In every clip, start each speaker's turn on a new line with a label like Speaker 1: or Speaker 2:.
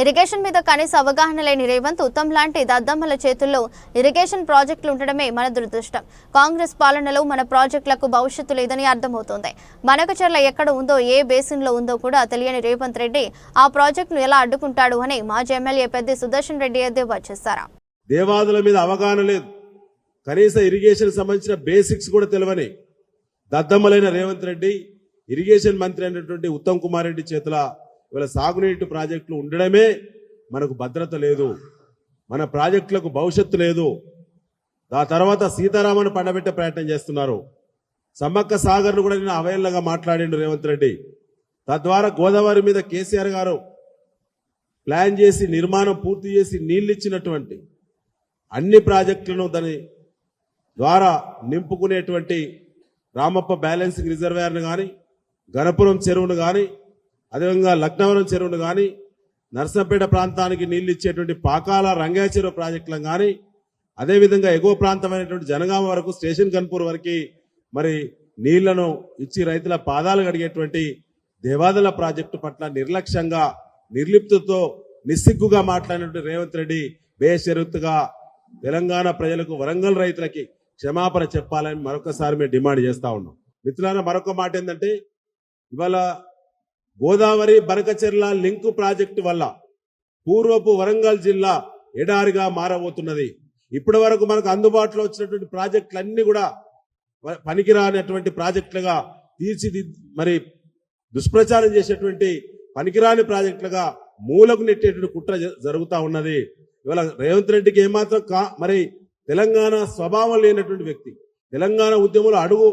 Speaker 1: Irrigation మీద కనీస అవగాహన లేని రేవంత్ ఉత్తమ్ లాంటి దద్దమ్మల చేతుల్లో ఇరిగేషన్ ప్రాజెక్టులు ఉండడమే మన దురదృష్టం. కాంగ్రెస్ పాలనలో మన ప్రాజెక్టులకు భవిష్యత్తు లేదని అర్థమవుతోంది. మనకచర్ల ఎక్కడ ఉందో ఏ బేసిన్లో ఉందో కూడా తెలియని రేవంత్ రెడ్డి ఆ ప్రాజెక్టును ఎలా అడ్డుకుంటాడు అని మాజీ ఎమ్మెల్యే పెద్ద సుదర్శన్ రెడ్డి ఎద్దేవా చేశారు.
Speaker 2: దేవాదుల మీద అవగాహన లేదు. కనీస ఇరిగేషన్ సంబంధించిన బేసిక్స్ కూడా తెలియని దద్దమ్మలైన రేవంత్ రెడ్డి ఇరిగేషన్ మంత్రి అయినటువంటి ఉత్తమ్ కుమార్ రెడ్డి చేతుల ఇవాళ సాగునీటి ప్రాజెక్టులు ఉండడమే మనకు భద్రత లేదు. మన ప్రాజెక్టులకు భవిష్యత్తు లేదు. ఆ తర్వాత సీతారామన్ పండబెట్టే ప్రయత్నం చేస్తున్నారు. సమ్మక్క సాగర్ను కూడా నేను అవైలగా మాట్లాడిండు రేవంత్ రెడ్డి. తద్వారా గోదావరి మీద కేసీఆర్ గారు ప్లాన్ చేసి నిర్మాణం పూర్తి చేసి నీళ్ళు ఇచ్చినటువంటి అన్ని ప్రాజెక్టులను దాని ద్వారా నింపుకునేటువంటి రామప్ప బ్యాలెన్సింగ్ రిజర్వాయర్ను కానీ గణపురం చెరువును కానీ అదేవిధంగా లక్నవరం చెరువును కానీ నర్సంపేట ప్రాంతానికి నీళ్ళు ఇచ్చేటువంటి పాకాల రంగాయ చెరువు ప్రాజెక్టులను కానీ అదేవిధంగా ఎగువ ప్రాంతమైనటువంటి జనగామ వరకు స్టేషన్ కన్పూర్ వరకు మరి నీళ్ళను ఇచ్చి రైతుల పాదాలు కడిగేటువంటి దేవాదల ప్రాజెక్టు పట్ల నిర్లక్ష్యంగా నిర్లిప్తతో నిస్సిగ్గుగా మాట్లాడినటువంటి రేవంత్ రెడ్డి బేషరతుగా తెలంగాణ ప్రజలకు వరంగల్ రైతులకి క్షమాపణ చెప్పాలని మరొకసారి మేము డిమాండ్ చేస్తా ఉన్నాం. మిత్రులారా మరొక మాట ఏంటంటే ఇవాళ గోదావరి బరకచెర్ల లింకు ప్రాజెక్టు వల్ల పూర్వపు వరంగల్ జిల్లా ఎడారిగా మారబోతున్నది. ఇప్పటి వరకు మనకు అందుబాటులో వచ్చినటువంటి ప్రాజెక్టులన్నీ కూడా పనికిరానటువంటి ప్రాజెక్టులుగా తీర్చిది మరి దుష్ప్రచారం చేసేటువంటి పనికిరాని ప్రాజెక్టులుగా మూలకు నెట్టేటువంటి కుట్ర జ- ఉన్నది. ఇవాళ రేవంత్ రెడ్డికి ఏమాత్రం కా మరి తెలంగాణ స్వభావం లేనటువంటి వ్యక్తి తెలంగాణ ఉద్యమంలో అడుగు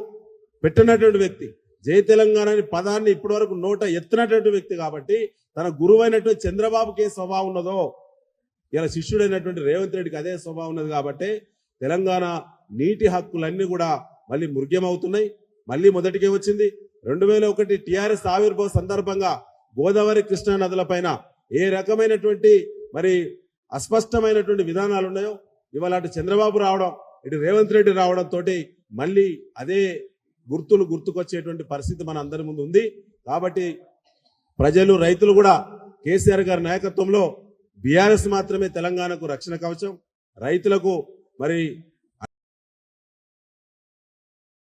Speaker 2: పెట్టినటువంటి వ్యక్తి జై తెలంగాణ అనే పదాన్ని ఇప్పటి వరకు నోట ఎత్తినటువంటి వ్యక్తి కాబట్టి తన గురువైనటువంటి చంద్రబాబుకి ఏ స్వభావం ఉన్నదో ఇలా శిష్యుడైనటువంటి రేవంత్ రెడ్డికి అదే స్వభావం ఉన్నది కాబట్టి తెలంగాణ నీటి హక్కులన్నీ కూడా మళ్ళీ మృగ్యమవుతున్నాయి. మళ్ళీ మొదటికే వచ్చింది. రెండు వేల ఒకటి టిఆర్ఎస్ ఆవిర్భావ సందర్భంగా గోదావరి కృష్ణా నదులపైన ఏ రకమైనటువంటి మరి అస్పష్టమైనటువంటి విధానాలు ఉన్నాయో ఇవాళ అటు చంద్రబాబు రావడం ఇటు రేవంత్ రెడ్డి రావడం తోటి మళ్ళీ అదే గుర్తులు గుర్తుకొచ్చేటువంటి పరిస్థితి మన అందరి ముందు ఉంది. కాబట్టి ప్రజలు రైతులు కూడా కేసీఆర్ గారి నాయకత్వంలో బీఆర్ఎస్ మాత్రమే తెలంగాణకు రక్షణ కవచం. రైతులకు మరి